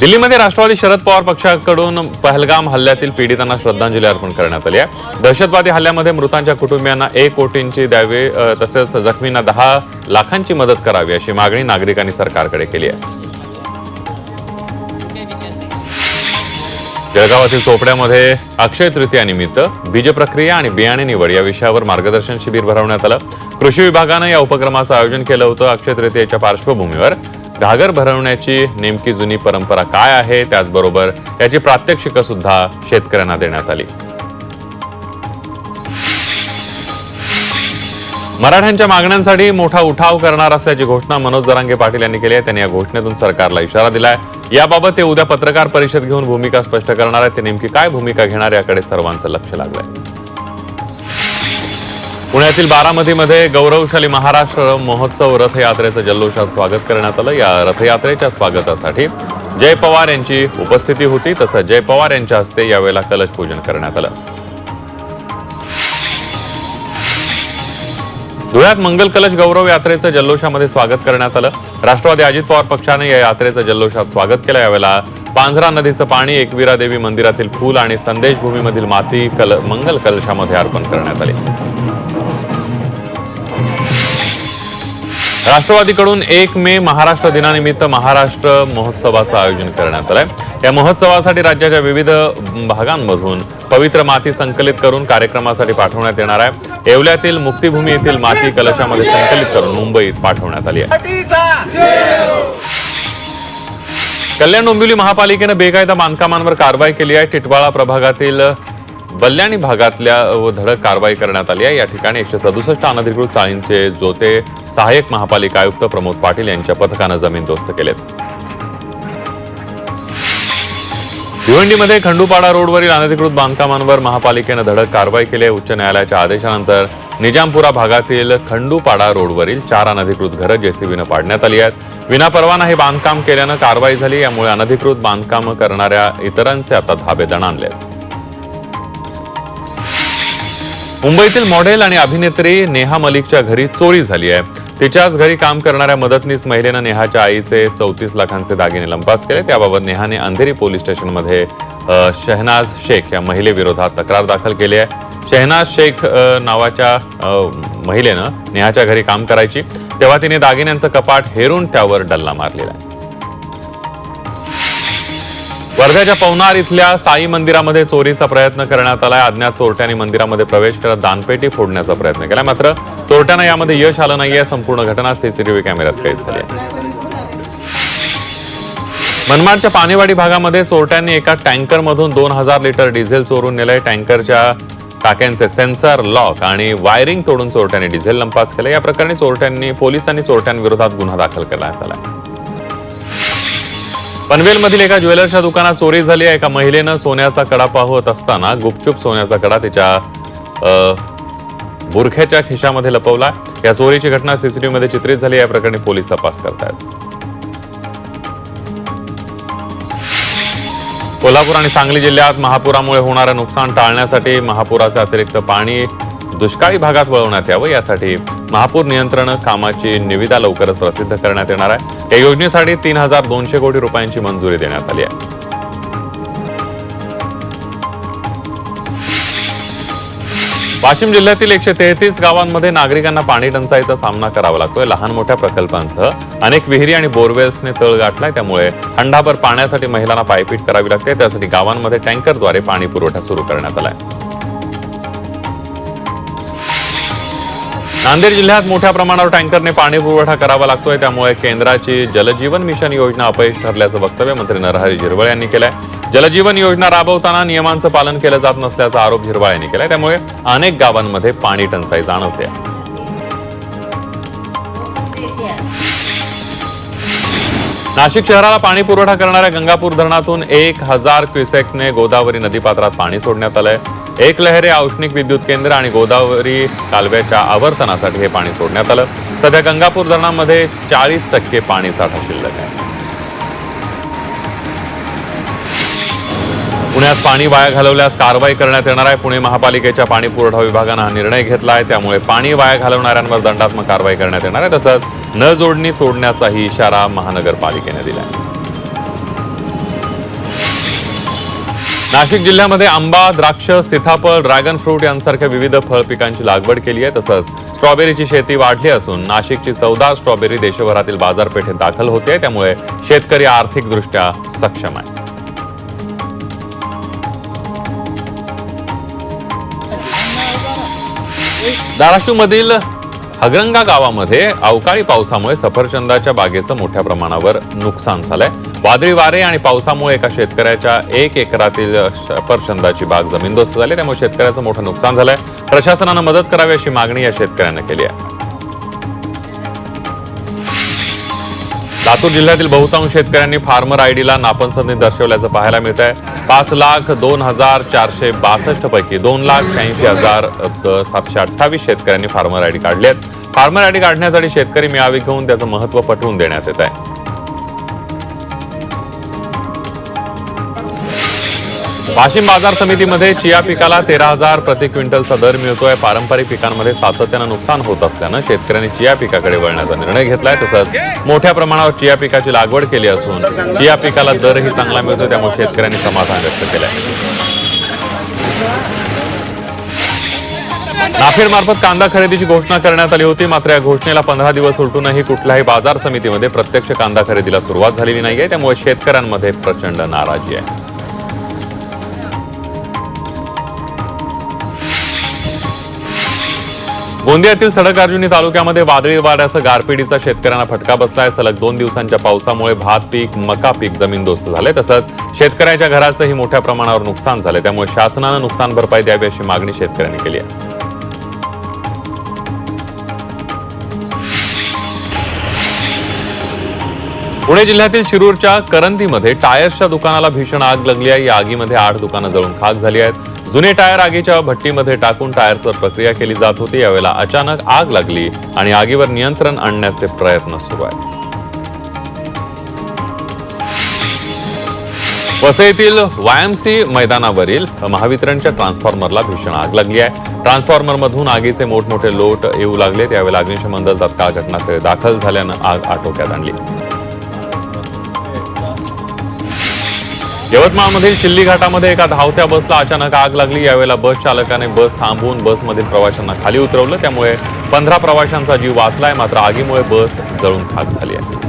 दिल्लीमध्ये राष्ट्रवादी शरद पवार पक्षाकडून पहलगाम हल्ल्यातील पीडितांना श्रद्धांजली अर्पण करण्यात आली आहे. दहशतवादी हल्ल्यामध्ये मृतांच्या कुटुंबियांना एक कोटींची द्यावे तसेच जखमींना दहा लाखांची मदत करावी अशी मागणी नागरिकांनी सरकारकडे केली आहे. जळगावातील चोपड्यामध्ये अक्षय तृतीयानिमित्त बीज प्रक्रिया आणि बियाणे निवड या विषयावर मार्गदर्शन शिबिर भरवण्यात आलं. कृषी विभागानं या उपक्रमाचं आयोजन केलं होतं अक्षय तृतीयेच्या पार्श्वभूमीवर. घागर भरवण्याची नेमकी जुनी परंपरा काय आहे त्याचबरोबर याची प्रात्यक्षिकं सुद्धा शेतकऱ्यांना देण्यात आली. मराठ्यांच्या मागण्यांसाठी मोठा उठाव करणार असल्याची घोषणा मनोज जरांगे पाटील यांनी केली आहे. त्यांनी या घोषणेतून सरकारला इशारा दिलाय. याबाबत ते उद्या पत्रकार परिषद घेऊन भूमिका स्पष्ट करणार आहेत. ते नेमकी काय भूमिका घेणार याकडे सर्वांचं लक्ष लागलंय. पुण्यातील बारामतीमध्ये गौरवशाली महाराष्ट्र महोत्सव रथयात्रेचं जल्लोषात स्वागत करण्यात आलं. या रथयात्रेच्या स्वागतासाठी जय पवार यांची उपस्थिती होती. तसं जय पवार यांच्या हस्ते यावेळेला कलश पूजन करण्यात आलं. धुळ्यात मंगल कलश गौरव यात्रेचं जल्लोषामध्ये स्वागत करण्यात आलं. राष्ट्रवादी अजित पवार पक्षाने या यात्रेचं जल्लोषात स्वागत केलं. यावेळेला पांझरा नदीचं पाणी एकवीरा देवी मंदिरातील फूल आणि संदेश भूमीमधील माती कल मंगल कलशामध्ये अर्पण करण्यात आली. राष्ट्रवादीकडून एक मे महाराष्ट्र दिनानिमित्त महाराष्ट्र महोत्सवाचं आयोजन करण्यात आलंय. या महोत्सवासाठी राज्याच्या विविध भागांमधून पवित्र माती संकलित करून कार्यक्रमासाठी पाठवण्यात येणार आहे. येवल्यातील मुक्तिभूमी येथील माती कलशामध्ये संकलित करून मुंबईत पाठवण्यात आली आहे. कल्याण डोंबिवली महापालिकेनं बेकायदा बांधकामांवर कारवाई केली आहे. टिटवाळा प्रभागातील बल्याणी भागातल्या व धडक कारवाई करण्यात आली आहे. या ठिकाणी एकशे सदुसष्ट अनधिकृत चाळींचे जोते सहाय्यक महापालिका आयुक्त प्रमोद पाटील यांच्या पथकानं जमीनदोस्त केलेत. भिवंडीमध्ये खंडूपाडा रोडवरील अनधिकृत बांधकामांवर महापालिकेनं धडक कारवाई केली उच्च न्यायालयाच्या आदेशानंतर निजामपुरा भागातील खंडूपाडा रोडवरील चार अनधिकृत घरं जेसीबीनं पाडण्यात आली आहेत. विनापरवाना हे बांधकाम केल्यानं कारवाई झाली. यामुळे अनधिकृत बांधकाम करणाऱ्या इतरांचे आता धाबेदण आणले आहेत मुंबईतील मॉडेल आणि अभिनेत्री नेहा मलिकच्या घरी चोरी झाली आहे. तिच्याच घरी काम करणाऱ्या मदतनीस महिलेनं नेहाच्या आईचे चौतीस लाखांचे दागिने लंपास केले. त्याबाबत नेहाने अंधेरी पोलीस स्टेशनमध्ये शहनाज शेख या महिलेविरोधात तक्रार दाखल केली आहे. शहनाज शेख नावाच्या महिलेनं नेहाच्या घरी काम करायची. तेव्हा तिने दागिन्यांचं कपाट हेरून त्यावर डल्ला मारलेला आहे. वर्ध्याच्या पवनार इथल्या साई मंदिरामध्ये चोरीचा प्रयत्न करण्यात आलाय. अज्ञात चोरट्यांनी मंदिरामध्ये प्रवेश करत दानपेटी फोडण्याचा प्रयत्न केला. मात्र चोरट्यांना यामध्ये यश आलं नाहीये. संपूर्ण घटना सीसीटीव्ही कॅमेऱ्यात कैद झाली आहे. मनमाडच्या पाणीवाडी भागामध्ये चोरट्यांनी एका टँकरमधून दोन हजार लिटर डिझेल चोरून नेलंय. टँकरच्या टाक्यांचे सेन्सर लॉक आणि वायरिंग तोडून चोरट्यांनी डिझेल लंपास केलं. या प्रकरणी चोरट्यांनी पोलिसांनी चोरट्यांविरोधात गुन्हा दाखल करण्यात आला पनवेलमधील एका ज्वेलर्सच्या दुकानात चोरी झाली आहे. एका महिलेनं सोन्याचा कडा पाहत असताना गुपचूप सोन्याचा कडा तिच्या बुरख्याच्या खिशामध्ये लपवला या चोरीची घटना सीसीटीव्ही मध्ये चित्रित झाली या प्रकरणी पोलीस तपास करतायत. कोल्हापूर आणि सांगली जिल्ह्यात महापुरामुळे होणारं नुकसान टाळण्यासाठी महापुराचे अतिरिक्त पाणी दुष्काळी भागात वळवण्यात यावं यासाठी महापूर नियंत्रण कामाची निविदा लवकरच प्रसिद्ध करण्यात येणार आहे. या योजनेसाठी तीन हजार दोनशे कोटी रुपयांची मंजुरी देण्यात आली आहे. वाशिम जिल्ह्यातील एकशे तेहतीस गावांमध्ये नागरिकांना पाणी टंचाईचा सामना करावा लागतोय. लहान मोठ्या प्रकल्पांसह अनेक विहिरी आणि बोरवेल्सने तळ गाठलाय. त्यामुळे हंडाभर पाण्यासाठी महिलांना पायपीट करावी लागते. त्यासाठी गावांमध्ये टँकरद्वारे पाणी पुरवठा सुरू करण्यात आलाय. नांदेड जिल्ह्यात मोठ्या प्रमाणावर टँकरने पाणी पुरवठा करावा लागतोय. त्यामुळे केंद्राची जलजीवन मिशन योजना अपयश ठरल्याचं वक्तव्य मंत्री नरहरी झिरवळ यांनी केलंय. जलजीवन योजना राबवताना नियमांचं पालन केलं जात नसल्याचा आरोप झिरवाळ यांनी केलाय. त्यामुळे अनेक गावांमध्ये पाणी टंचाई जाणवते. नाशिक शहराला पाणी पुरवठा करणाऱ्या गंगापूर धरणातून एक हजार क्युसेक्सने गोदावरी नदीपात्रात पाणी सोडण्यात आलंय. एकलहरे औष्णिक विद्युत केंद्र आणि गोदावरी कालव्याच्या आवर्तनासाठी हे पाणी सोडण्यात आलं. सध्या गंगापूर धरणामध्ये चाळीस टक्के पाणी साठा शिल्लक आहे. पुण्यात पाणी वाया घालवल्यास कारवाई करण्यात येणार आहे. पुणे महापालिकेच्या पाणी पुरवठा विभागानं हा निर्णय घेतला आहे. त्यामुळे पाणी वाया घालवणाऱ्यांवर दंडात्मक कारवाई करण्यात येणार आहे. तसंच न जोडणी तोडण्याचाही इशारा महानगरपालिकेने दिला आहे नाशिक जिल्ह्यामध्ये आंबा द्राक्ष सीताफळ ड्रॅगन फ्रूट यांसारख्या विविध फळ पिकांची लागवड केली आहे. तसंच स्ट्रॉबेरीची शेती वाढली असून नाशिकची चौदा स्ट्रॉबेरी देशभरातील बाजारपेठेत दाखल होते त्यामुळे शेतकरी आर्थिकदृष्ट्या सक्षम आहे. धाराशिवमधील हगरंगा गावामध्ये अवकाळी पावसामुळे सफरचंदाच्या बागेचं मोठ्या प्रमाणावर नुकसान झालंय. वादळी वारे आणि पावसामुळे एका शेतकऱ्याच्या एक एकरातील सफरचंदाची बाग जमीनदोस्त झाली. त्यामुळे शेतकऱ्याचं मोठं नुकसान झालंय. प्रशासनानं मदत करावी अशी मागणी या शेतकऱ्यानं केली आहे. लातूर जिल्ह्यातील बहुतांश शेतकऱ्यांनी फार्मर आयडीला नापसंती दर्शवल्याचं पाहायला मिळत आहे पाच लाख दोन हजार चारशे बासष्ट पैकी दोन लाख शहाऐंशी हजार सातशे अठ्ठावीस शेतकऱ्यांनी फार्मर आयडी काढले आहेत. फार्मर आयडी काढण्यासाठी शेतकरी मिळावी घेऊन त्याचं महत्त्व पटवून देण्यात येत आहे. वाशिम बाजार समितीमध्ये चिया पिकाला तेरा हजार प्रति क्विंटलचा दर मिळतोय. पारंपरिक पिकांमध्ये सातत्यानं नुकसान होत असल्यानं शेतकऱ्यांनी चिया पिकाकडे वळण्याचा निर्णय घेतलाय. तसंच मोठ्या प्रमाणावर चिया पिकाची लागवड केली असून चिया पिकाला दरही चांगला मिळतो त्यामुळे शेतकऱ्यांनी समाधान व्यक्त केलंय. नाफेडमार्फत कांदा खरेदीची घोषणा करण्यात आली होती. मात्र या घोषणेला पंधरा दिवस उलटूनही कुठल्याही बाजार समितीमध्ये प्रत्यक्ष कांदा खरेदीला सुरुवात झालेली नाहीये. त्यामुळे शेतकऱ्यांमध्ये प्रचंड नाराजी आहे. गोंदियातील सडक अर्जुनी तालुक्यामध्ये वादळी वाऱ्यासह गारपिटीचा शेतकऱ्यांना फटका बसलाय. सलग दोन दिवसांच्या पावसामुळे भात पीक मका पीक जमीनदोस्त झाले. तसंच शेतकऱ्याच्या घराचंही मोठ्या प्रमाणावर नुकसान झाले त्यामुळे शासनानं नुकसान भरपाई द्यावी अशी मागणी शेतकऱ्यांनी केली आहे. पुणे जिल्ह्यातील शिरूरच्या करंदीमध्ये टायर्सच्या दुकानाला भीषण आग लागली आहे. या आगीमध्ये आठ दुकानं जळून खाक झाली आहेत. जुने टायर आगीच्या भट्टीमध्ये टाकून टायर्सवर प्रक्रिया केली जात होती. यावेळेला अचानक आग लागली आणि आगीवर नियंत्रण आणण्याचे प्रयत्न सुरू आहेत. वसईतील वायएमसी मैदानावरील महावितरणच्या ट्रान्सफॉर्मरला भीषण आग लागली आहे. ट्रान्सफॉर्मर मधून आगीचे मोठमोठे लोट येऊ लागले त्यावेळेला अग्निशमन दल तत्काळ घटनास्थळी दाखल झाल्यानं आग आटोक्यात आणली. यवतमाळमधील चिल्ली घाटामध्ये एका धावत्या बसला अचानक आग लागली. यावेळेला बस चालकाने बस थांबवून बसमधील प्रवाशांना खाली उतरवलं. त्यामुळे पंधरा प्रवाशांचा जीव वाचलाय. मात्र आगीमुळे बस जळून खाक झाली आहे.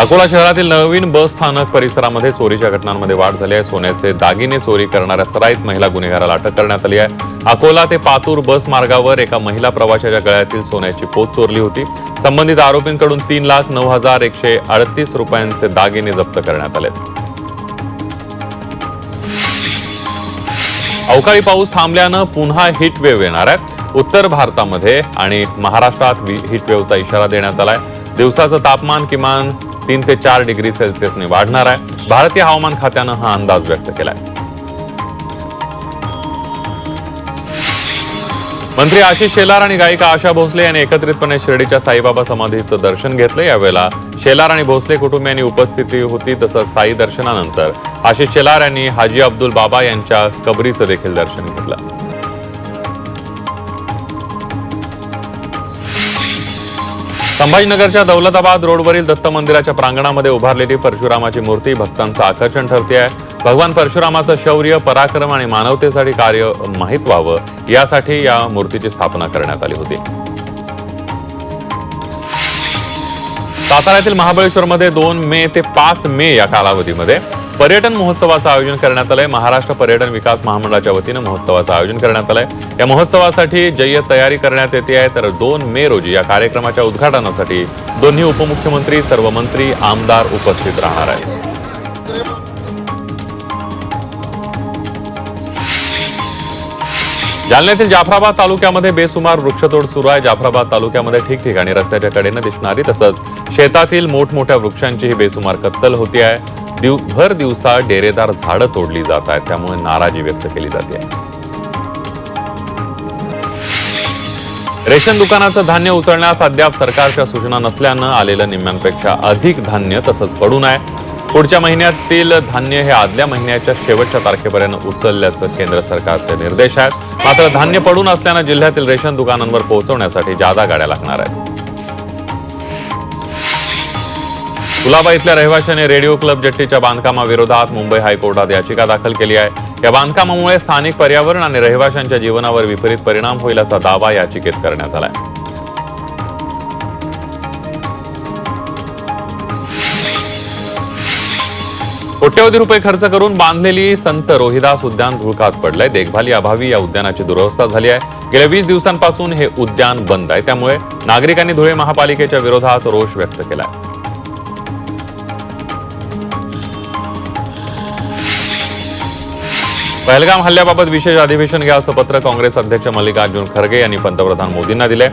अकोला शहरातील नवीन बस स्थानक परिसरामध्ये चोरीच्या घटनांमध्ये वाढ झाली आहे. सोन्याचे दागिने चोरी करणाऱ्या सराईत महिला गुन्हेगाराला अटक करण्यात आली आहे. अकोला ते पातूर बस मार्गावर एका महिला प्रवाशाच्या गळ्यातील सोन्याची पोत चोरली होती. संबंधित आरोपींकडून तीन लाख नऊ हजार एकशे अडतीस रुपयांचे दागिने जप्त करण्यात आले अवकाळी पाऊस थांबल्यानं पुन्हा हिट वेव्ह येणार आहे. उत्तर भारतामध्ये आणि महाराष्ट्रात हिट वेव्हचा इशारा देण्यात आलाय. दिवसाचं तापमान किमान तीन ते चार डिग्री सेल्सिअसने वाढणार आहे. भारतीय हवामान खात्यानं हा अंदाज व्यक्त केलाय. मंत्री आशिष शेलार आणि गायिका आशा भोसले यांनी एकत्रितपणे शिर्डीच्या साईबाबा समाधीचं दर्शन घेतलं. यावेळेला शेलार आणि भोसले कुटुंबियांनी उपस्थिती होती तसंच साई दर्शनानंतर आशिष शेलार यांनी हाजी अब्दुल बाबा यांच्या कबरीचं देखील दर्शन घेतलं. संभाजीनगरच्या दौलताबाद रोडवरील दत्त मंदिराच्या प्रांगणामध्ये उभारलेली परशुरामाची मूर्ती भक्तांचं आकर्षण ठरते आहे भगवान परशुरामाचं शौर्य पराक्रम आणि मानवतेसाठी कार्य माहीत व्हावं यासाठी या मूर्तीची स्थापना करण्यात आली होती. साताऱ्यातील महाबळेश्वरमध्ये दोन मे ते पाच मे या कालावधीमध्ये पर्यटन महोत्सवाचं आयोजन करण्यात आलंय. महाराष्ट्र पर्यटन विकास महामंडळाच्या वतीनं महोत्सवाचं आयोजन करण्यात आलंय. या महोत्सवासाठी जय्यत तयारी करण्यात येते आहे. तर दोन मे रोजी या कार्यक्रमाच्या उद्घाटनासाठी दोन्ही उपमुख्यमंत्री सर्व मंत्री आमदार उपस्थित राहणार आहेत. जालन्यातील जाफराबाद तालुक्यामध्ये बेसुमार वृक्षतोड सुरू आहे. जाफराबाद तालुक्यामध्ये ठिकठिकाणी रस्त्याच्या कडेनं दिसणारी तसंच शेतातील मोठमोठ्या वृक्षांचीही बेसुमार कत्तल होती आहे. दिव भर दिवसा डेरेदार झाडं तोडली जात आहेत. त्यामुळे नाराजी व्यक्त केली जाते. रेशन दुकानाचं धान्य उचलण्यास अद्याप सरकारच्या सूचना नसल्यानं आलेलं निम्म्यांपेक्षा अधिक धान्य तसंच पडून आहे पुढच्या महिन्यातील धान्य हे आदल्या महिन्याच्या शेवटच्या तारखेपर्यंत उचलल्याचं केंद्र सरकारचे निर्देश आहेत. मात्र धान्य पडून असल्यानं जिल्ह्यातील रेशन दुकानांवर पोहोचवण्यासाठी जादा गाड्या लागणार आहेत. कुलाबा इथल्या रहिवाशाने रेडिओ क्लब जट्टीच्या बांधकामाविरोधात मुंबई हायकोर्टात याचिका दाखल केली आहे. या बांधकामामुळे स्थानिक पर्यावरण आणि रहिवाशांच्या जीवनावर विपरीत परिणाम होईल असा दावा याचिकेत करण्यात आलाय. कोट्यवधी रुपये खर्च करून बांधलेली संत रोहिदास उद्यान धुळकात पडलंय. देखभाली अभावी या उद्यानाची दुरवस्था झाली आहे. गेल्या वीस दिवसांपासून हे उद्यान बंद आहे. त्यामुळे नागरिकांनी धुळे महापालिकेच्या विरोधात रोष व्यक्त केलाय. पहलगाम हल्ल्याबाबत विशेष अधिवेशन घ्या असं पत्र काँग्रेस अध्यक्ष मल्लिकार्जुन खरगे यांनी पंतप्रधान मोदींना दिले.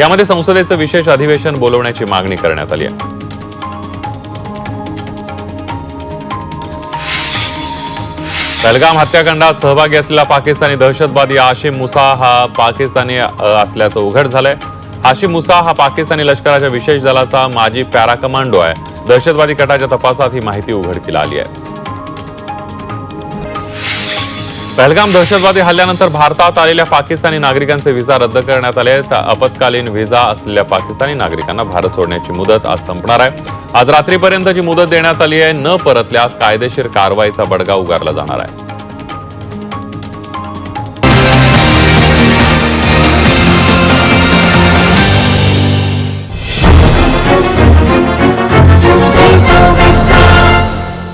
यामध्ये संसदेचं विशेष अधिवेशन बोलवण्याची मागणी करण्यात आली आहे. पहलगाम हत्याकांडात सहभागी असलेला पाकिस्तानी दहशतवादी आशिम मुसा हा पाकिस्तानी असल्याचं उघड झालंय. आशिम मुसा हा पाकिस्तानी लष्कराच्या विशेष दलाचा माजी पॅरा कमांडो आहे. दहशतवादी गटाच्या तपासात ही माहिती उघडकीला आली आहे. पहलगाम दहशतवादी हल्ल्यानंतर भारतात आलेल्या पाकिस्तानी नागरिकांचे व्हिसा रद्द करण्यात आले आहेत. आपत्कालीन व्हिसा असलेल्या पाकिस्तानी नागरिकांना भारत सोडण्याची मुदत आज संपणार आहे. आज रात्रीपर्यंतची मुदत देण्यात आली आहे न परतल्यास कायदेशीर कारवाईचा बडगा उगारला जाणार आहे.